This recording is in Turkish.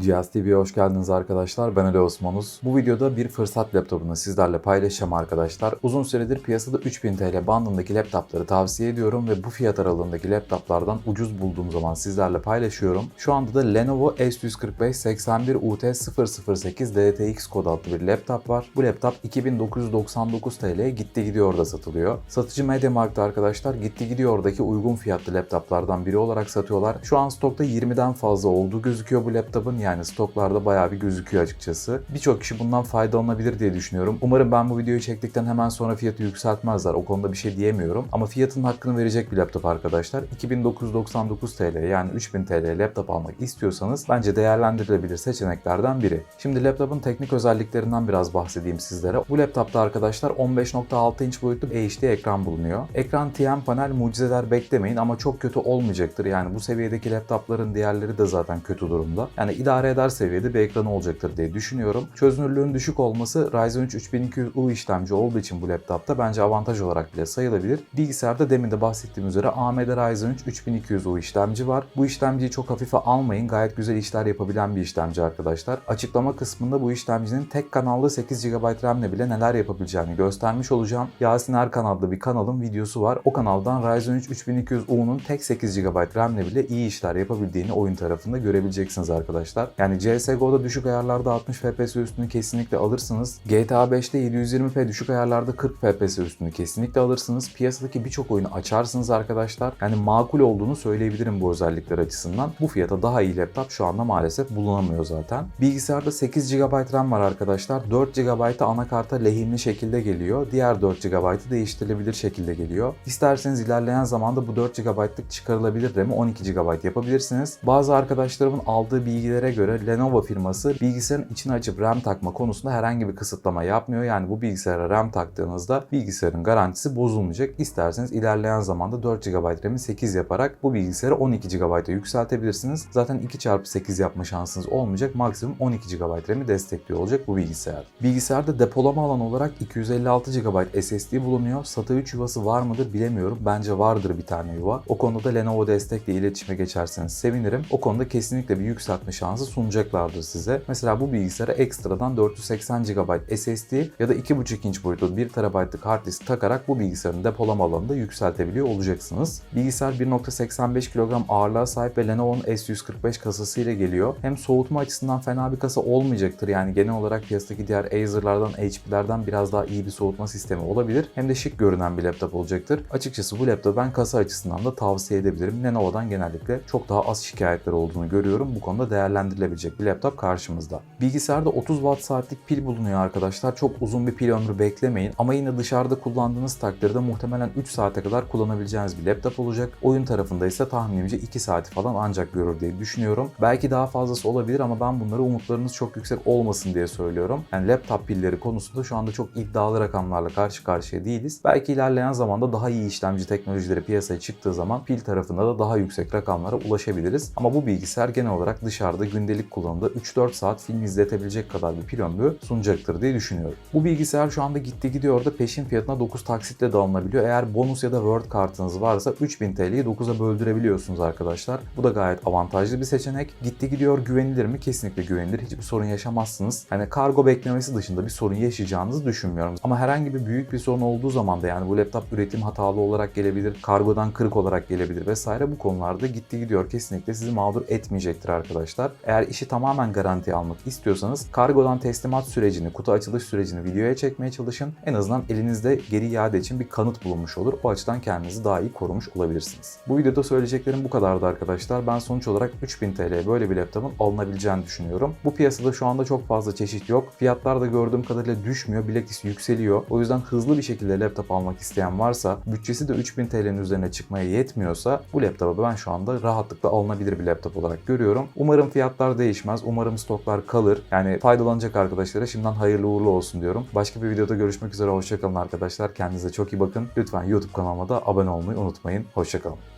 Cihaz TV'ye hoş geldiniz arkadaşlar. Ben Ali Osmanuz. Bu videoda bir fırsat laptopunu sizlerle paylaşacağım arkadaşlar. Uzun süredir piyasada 3000 TL bandındaki laptopları tavsiye ediyorum ve bu fiyat aralığındaki laptoplardan ucuz bulduğum zaman sizlerle paylaşıyorum. Şu anda da Lenovo S145-81 UT008 DTX kod adlı bir laptop var. Bu laptop 2999 TL'ye gitti gidiyor da satılıyor. Satıcı MediaMarkt'ta arkadaşlar gitti gidiyordaki uygun fiyatlı laptoplardan biri olarak satıyorlar. Şu an stokta 20'den fazla olduğu gözüküyor bu laptopun. Yani stoklarda bayağı bir gözüküyor açıkçası. Birçok kişi bundan faydalanabilir diye düşünüyorum. Umarım ben bu videoyu çektikten hemen sonra fiyatı yükseltmezler. O konuda bir şey diyemiyorum. Ama fiyatın hakkını verecek bir laptop arkadaşlar. 2999 TL yani 3000 TL laptop almak istiyorsanız bence değerlendirilebilir seçeneklerden biri. Şimdi laptopun teknik özelliklerinden biraz bahsedeyim sizlere. Bu laptopta arkadaşlar 15.6 inç boyutlu HD ekran bulunuyor. Ekran TN panel mucizeler beklemeyin ama çok kötü olmayacaktır. Yani bu seviyedeki laptopların diğerleri de zaten kötü durumda. Yani idare eder seviyede bir ekranı olacaktır diye düşünüyorum. Çözünürlüğün düşük olması Ryzen 3 3200U işlemci olduğu için bu laptopta bence avantaj olarak bile sayılabilir. Bilgisayarda demin de bahsettiğim üzere AMD Ryzen 3 3200U işlemci var. Bu işlemciyi çok hafife almayın. Gayet güzel işler yapabilen bir işlemci arkadaşlar. Açıklama kısmında bu işlemcinin tek kanallı 8 GB RAM'le bile neler yapabileceğini göstermiş olacağım. Yasin Erkan adlı bir kanalın videosu var. O kanaldan Ryzen 3 3200U'nun tek 8 GB RAM'le bile iyi işler yapabildiğini oyun tarafında görebileceksiniz arkadaşlar. Yani CSGO'da düşük ayarlarda 60 FPS üstünü kesinlikle alırsınız. GTA 5'te 720p düşük ayarlarda 40 FPS üstünü kesinlikle alırsınız. Piyasadaki birçok oyunu açarsınız arkadaşlar. Yani makul olduğunu söyleyebilirim bu özellikler açısından. Bu fiyata daha iyi laptop şu anda maalesef bulunamıyor zaten. Bilgisayarda 8 GB RAM var arkadaşlar. 4 GB'ı anakarta lehimli şekilde geliyor. Diğer 4 GB'ı değiştirilebilir şekilde geliyor. İsterseniz ilerleyen zamanda bu 4 GB'lık çıkarılabilir RAM'i 12 GB yapabilirsiniz. Bazı arkadaşlarımın aldığı bilgilere göre Lenovo firması bilgisayarın içini açıp RAM takma konusunda herhangi bir kısıtlama yapmıyor. Yani bu bilgisayara RAM taktığınızda bilgisayarın garantisi bozulmayacak. İsterseniz ilerleyen zamanda 4 GB RAM'i 8 yaparak bu bilgisayarı 12 GB'a yükseltebilirsiniz. Zaten 2x8 yapma şansınız olmayacak. Maksimum 12 GB RAM'i destekliyor olacak bu bilgisayar. Bilgisayarda depolama alanı olarak 256 GB SSD bulunuyor. SATA 3 yuvası var mıdır bilemiyorum. Bence vardır bir tane yuva. O konuda da Lenovo destekle iletişime geçerseniz sevinirim. O konuda kesinlikle bir yükseltme şansı sunacaklardır size. Mesela bu bilgisayara ekstradan 480 GB SSD ya da 2.5 inç boyutlu 1 TB'lık hard disk takarak bu bilgisayarın depolama alanını da yükseltebiliyor olacaksınız. Bilgisayar 1.85 kilogram ağırlığa sahip ve Lenovo'nun S145 kasası ile geliyor. Hem soğutma açısından fena bir kasa olmayacaktır. Yani genel olarak piyasadaki diğer Acer'lardan, HP'lerden biraz daha iyi bir soğutma sistemi olabilir. Hem de şık görünen bir laptop olacaktır. Açıkçası bu laptopu ben kasa açısından da tavsiye edebilirim. Lenovo'dan genellikle çok daha az şikayetler olduğunu görüyorum. Bu konuda değerlendirilebilecek bir laptop karşımızda. Bilgisayarda 30 watt saatlik pil bulunuyor arkadaşlar. Çok uzun bir pil ömrü beklemeyin. Ama yine dışarıda kullandığınız takdirde muhtemelen 3 saate kadar kullanabileceğiniz bir laptop olacak. Oyun tarafında ise tahminimce 2 saati falan ancak görür diye düşünüyorum. Belki daha fazlası olabilir ama ben bunları umutlarınız çok yüksek olmasın diye söylüyorum. Yani laptop pilleri konusunda şu anda çok iddialı rakamlarla karşı karşıya değiliz. Belki ilerleyen zamanda daha iyi işlemci teknolojileri piyasaya çıktığı zaman pil tarafında da daha yüksek rakamlara ulaşabiliriz. Ama bu bilgisayar genel olarak dışarıda gündelik kullanımda 3-4 saat film izletebilecek kadar bir pil sunacaktır diye düşünüyorum. Bu bilgisayar şu anda gitti gidiyor da peşin fiyatına 9 taksitle de alınabiliyor. Eğer bonus ya da Word kartınız varsa 3000 TL'yi 9'a böldürebiliyorsunuz arkadaşlar. Bu da gayet avantajlı bir seçenek. Gitti gidiyor güvenilir mi? Kesinlikle güvenilir. Hiçbir sorun yaşamazsınız. Hani kargo beklemesi dışında bir sorun yaşayacağınızı düşünmüyorum. Ama herhangi bir büyük bir sorun olduğu zaman da yani bu laptop üretim hatalı olarak gelebilir, kargodan kırık olarak gelebilir vesaire bu konularda gitti gidiyor kesinlikle sizi mağdur etmeyecektir arkadaşlar. Eğer işi tamamen garantiye almak istiyorsanız kargodan teslimat sürecini, kutu açılış sürecini videoya çekmeye çalışın. En azından elinizde geri iade için bir kanıt bulunmuş olur. O açıdan kendinizi daha iyi korumuş olabilirsiniz. Bu videoda söyleyeceklerim bu kadardı arkadaşlar. Ben sonuç olarak 3000 TL böyle bir laptopun alınabileceğini düşünüyorum. Bu piyasada şu anda çok fazla çeşit yok. Fiyatlar da gördüğüm kadarıyla düşmüyor. Bilakis yükseliyor. O yüzden hızlı bir şekilde laptop almak isteyen varsa, bütçesi de 3000 TL'nin üzerine çıkmaya yetmiyorsa bu laptopu ben şu anda rahatlıkla alınabilir bir laptop olarak görüyorum. Umarım fiyatlar değişmez. Umarım stoklar kalır. Yani faydalanacak arkadaşlara şimdiden hayırlı uğurlu olsun diyorum. Başka bir videoda görüşmek üzere. Hoşçakalın arkadaşlar. Kendinize çok iyi bakın. Lütfen YouTube kanalıma da abone olmayı unutmayın. Hoşçakalın.